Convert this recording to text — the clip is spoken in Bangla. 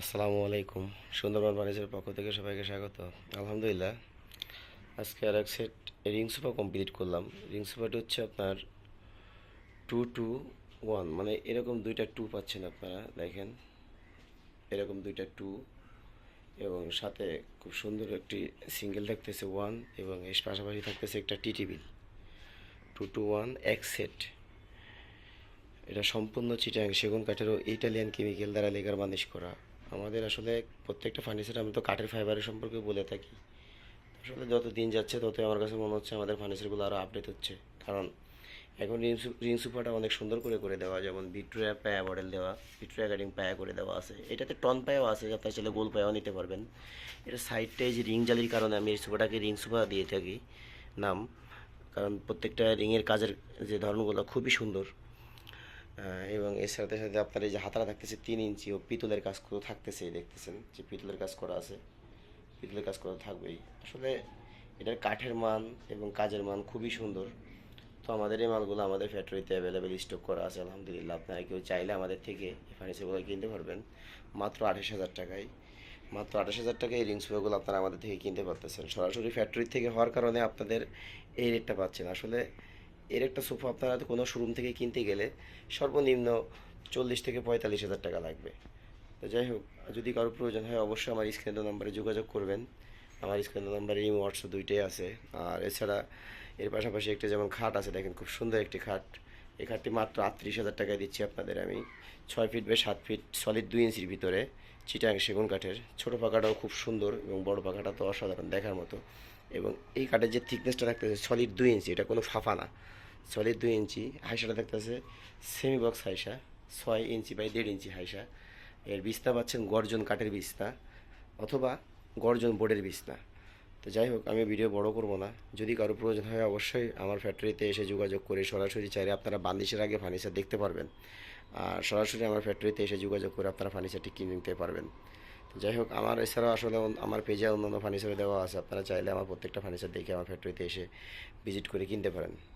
আসসালামু আলাইকুম। সুন্দরবন বাণিজ্যের পক্ষ থেকে সবাইকে স্বাগত। আলহামদুলিল্লাহ, আজকে আর এক সেট রিং সোফা কমপ্লিট করলাম। রিং সোফাটি হচ্ছে আপনার টু টু ওয়ান মানে এরকম দুইটা টু পাচ্ছেন আপনারা, দেখেন। এরকম দুইটা টু এবং সাথে খুব সুন্দর একটি সিঙ্গেল থাকতেছে ওয়ান এবং এর পাশাপাশি থাকতেছে একটা T table two two one এক সেট। এটা সম্পূর্ণ চিটাং সেগুন কাঠেরও ইটালিয়ান কেমিক্যাল দ্বারা লেগার বানিশ করা। আমাদের আসলে প্রত্যেকটা ফার্নিচার আমি তো কাঠের ফাইবারের সম্পর্কে বলে থাকি। আসলে যত দিন যাচ্ছে তত আমার কাছে মনে হচ্ছে আমাদের ফার্নিচারগুলো আরও আপডেট হচ্ছে। কারণ এখন রিং সু- রিং সুপারটা অনেক সুন্দর করে করে দেওয়া, যেমন ভিক্টোরিয়া পায়া মডেল দেওয়া ভিক্টোরিয়া গার্ডিং পায়া করে দেওয়া আছে। এটাতে টন পায়াও আছে আপনার ছেলে গোল পায়াও নিতে পারবেন। এটা সাইডটায় যে রিং জালির কারণে আমি এই সুফাটাকে রিং সুফা দিয়ে থাকি, নাম। কারণ প্রত্যেকটা রিংয়ের কাজের যে ধরনগুলো খুবই সুন্দর। এবং এর সাথে সাথে আপনার এই যে হাতারা থাকতেছে তিন ইঞ্চি ও পিতলের কাজ করে থাকতেছে দেখতেছেন, যে পিতলের কাজ করা আছে, পিতলের কাজ করা থাকবেই। আসলে এটার কাঠের মান এবং কাজের মান খুবই সুন্দর। তো আমাদের এই মালগুলো আমাদের ফ্যাক্টরিতে অ্যাভেলেবেল স্টক করা আছে, আলহামদুলিল্লাহ। আপনারা কেউ চাইলে আমাদের থেকে এই ফার্নিচারগুলো কিনতে পারবেন, মাত্র আঠাশ হাজার টাকায়। মাত্র আঠাশ হাজার টাকায় এই রিংসগুলো আপনারা আমাদের থেকে কিনতে পারতেছেন। সরাসরি ফ্যাক্টরি থেকে হওয়ার কারণে আপনাদের এই রেটটা পাচ্ছেন। আসলে এর একটা সোফা আপনারা কোনো শোরুম থেকে কিনতে গেলে সর্বনিম্ন চল্লিশ থেকে পঁয়তাল্লিশ হাজার টাকা লাগবে। তো যাই হোক, যদি কারও প্রয়োজন হয় অবশ্যই আমার স্ক্রিনের নাম্বারে যোগাযোগ করবেন। আমার স্ক্রিনের নাম্বারে এই হোয়াটসঅ্যাপ দুইটাই আছে। আর এছাড়া এর পাশাপাশি একটা যেমন খাট আছে, দেখেন খুব সুন্দর একটি খাট। এই খাটটি মাত্র আটত্রিশ হাজার টাকায় দিচ্ছি আপনাদের আমি। ছয় ফিট বাই সাত ফিট সলিড দুই ইঞ্চির ভিতরে, চিটাং সেগুন কাঠের। ছোটো পাখাটাও খুব সুন্দর এবং বড় পাখাটা তো অসাধারণ দেখার মতো। এবং এই কাঠের যে থিকনেসটা থাকতেছে সলিড দুই ইঞ্চি, এটা কোনো ফাফা না। সলিড দুই ইঞ্চি হাইসাটা থাকতেছে সেমি বক্স হাইসা ছয় ইঞ্চি বাই দেড় ইঞ্চি হাইসা এর বিছনা পাচ্ছেন গর্জন কাঠের বিছনা অথবা গর্জন বোর্ডের বিছনা তো যাই হোক, আমি ভিডিও বড় করব না। যদি কারও প্রয়োজন হয় অবশ্যই আমার ফ্যাক্টরিতে এসে যোগাযোগ করে সরাসরি চাইলে আপনারা বান্দিশের আগে ফার্নিচার দেখতে পারবেন। আর সরাসরি আমার ফ্যাক্টরিতে এসে যোগাযোগ করে আপনারা ফার্নিচারটি কিনে নিতে পারবেন। তো যাই হোক, আমার এছাড়াও আসলে আমার পেজে অন্যান্য ফার্নিচার দেওয়া আছে। আপনারা চাইলে আমার প্রত্যেকটা ফার্নিচার দেখে আমার ফ্যাক্টরিতে এসে ভিজিট করে কিনতে পারেন।